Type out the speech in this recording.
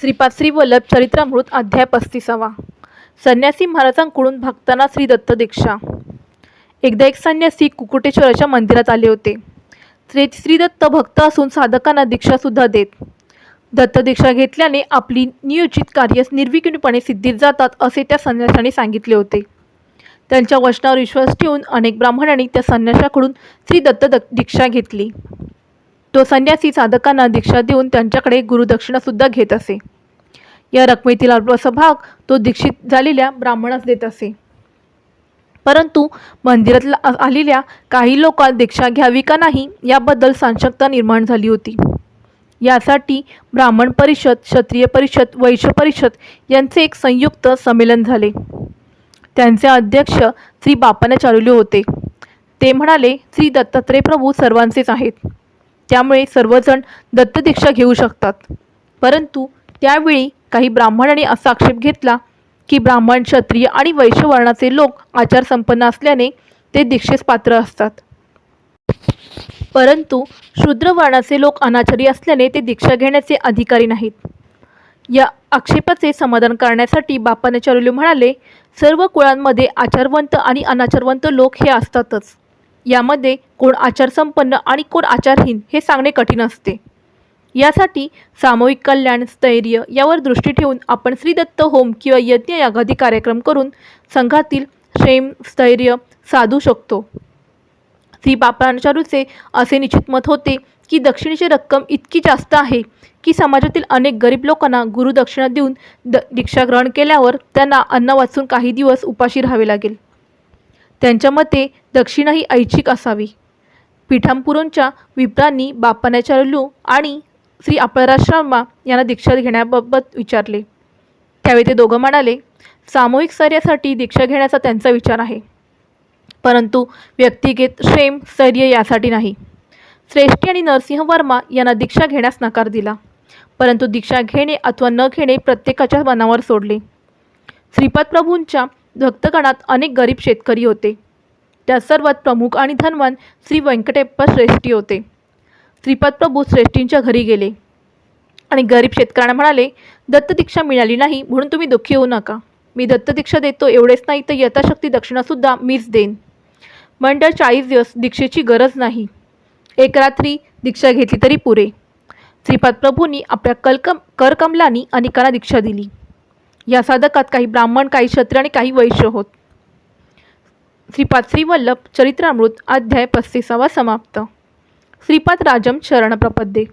श्रीपाद श्री वल्लभ चरित्रामृत अध्याय पस्तीसावा. संन्यासी महाराजांकडून भक्तांना श्री दत्त दीक्षा. एकदा एक संन्यासी कुकुटेश्वराच्या मंदिरात आले होते. श्री श्रीदत्त भक्त असून साधकांना दीक्षासुद्धा देत. दत्त दीक्षा घेतल्याने आपली नियोजित कार्य निर्विघ्नपणे सिद्धीत जातात असे त्या संन्यासाने सांगितले होते. त्यांच्या वचनावर विश्वास ठेवून अनेक ब्राह्मणांनी त्या संन्याशाकडून श्री दत्त दीक्षा घेतली. तो संन्यासी साधकांना दीक्षा देऊन त्यांच्याकडे गुरुदक्षिणासुद्धा घेत असे. या रकमेतील अल्पसा भाग तो दीक्षित झालेल्या ब्राह्मणास देत असे. परंतु मंदिरातला आलेल्या काही लोकात दीक्षा घ्यावी का नाही याबद्दल साशंकता निर्माण झाली होती. यासाठी ब्राह्मण परिषद क्षत्रिय परिषद वैश्य परिषद यांचे एक संयुक्त संमेलन झाले. त्यांचे अध्यक्ष श्री बापानाचार्युले होते. ते म्हणाले श्री दत्तात्रय प्रभू सर्वांचेच आहेत. त्यामुळे सर्वजण दत्तदीक्षा घेऊ शकतात. परंतु त्यावेळी काही ब्राह्मणांनी असा आक्षेप घेतला की ब्राह्मण क्षत्रिय आणि वैश्य वर्णाचे लोक आचारसंपन्न असल्याने ते दीक्षेस पात्र असतात. परंतु शूद्र वर्णाचे लोक अनाचारी असल्याने ते दीक्षा घेण्याचे अधिकारी नाहीत. या आक्षेपाचे समाधान करण्यासाठी बापानाचार्युले म्हणाले सर्व कुळांमध्ये आचारवंत आणि अनाचारवंत लोक हे असतातच. यामध्ये कोण आचारसंपन्न आणि कोण आचारहीन हे सांगणे कठीण असते. यासाठी सामूहिक कल्याण स्थैर्य यावर दृष्टी ठेवून आपण श्रीदत्त होम किंवा यज्ञ यागादी कार्यक्रम करून संघातील क्षेम स्थैर्य साधू शकतो. श्री बापांचारूचे असे निश्चित मत होते की दक्षिणेची रक्कम इतकी जास्त आहे की समाजातील अनेक गरीब लोकांना गुरुदक्षिणा देऊन द दीक्षा ग्रहण केल्यावर त्यांना अन्न वाचून काही दिवस उपाशी राहावे लागेल. त्यांच्या मते दक्षिणा ही ऐच्छिक असावी. पीठांपुरोंच्या विप्रांनी बापानाचार्यलू आणि श्री आपळराज शर्मा यांना दीक्षा घेण्याबाबत विचारले. त्यावेळी ते दोघं म्हणाले सामूहिक स्थैर्यासाठी दीक्षा घेण्याचा त्यांचा विचार आहे. परंतु व्यक्तिगत क्षेम स्थैर्य यासाठी नाही. श्रेष्ठी आणि नरसिंह वर्मा यांना दीक्षा घेण्यास नकार दिला. परंतु दीक्षा घेणे अथवा न घेणे प्रत्येकाच्या मनावर सोडले. श्रीपाद प्रभूंच्या भक्तगणात अनेक गरीब शेतकरी होते. त्या सर्वात प्रमुख आणि धनवान श्री व्यंकटेप्पा श्रेष्ठी होते. श्रीपाद प्रभू श्रेष्ठींच्या घरी गेले. आणि गरीब शेतकऱ्यांना म्हणाले दत्तदीक्षा मिळाली नाही म्हणून तुम्ही दुःखी होऊ नका. मी दत्तदीक्षा देतो एवढेच नाही तर यथाशक्ती दक्षिणासुद्धा मीच देईन. मंडळ चाळीस दिवस दीक्षेची गरज नाही. एक रात्री दीक्षा घेतली तरी पुरे. श्रीपाद प्रभूंनी आपल्या कलकम करकमलांनी अनेकांना दीक्षा दिली. या साधकात काही ब्राह्मण काही क्षत्रिय आणि काही वैश्य होत. श्रीपाद श्रीवल्लभ चरित्रामृत अध्याय पस्तीसावा समाप्त. श्रीपाद राजम शरणप्रपद्ये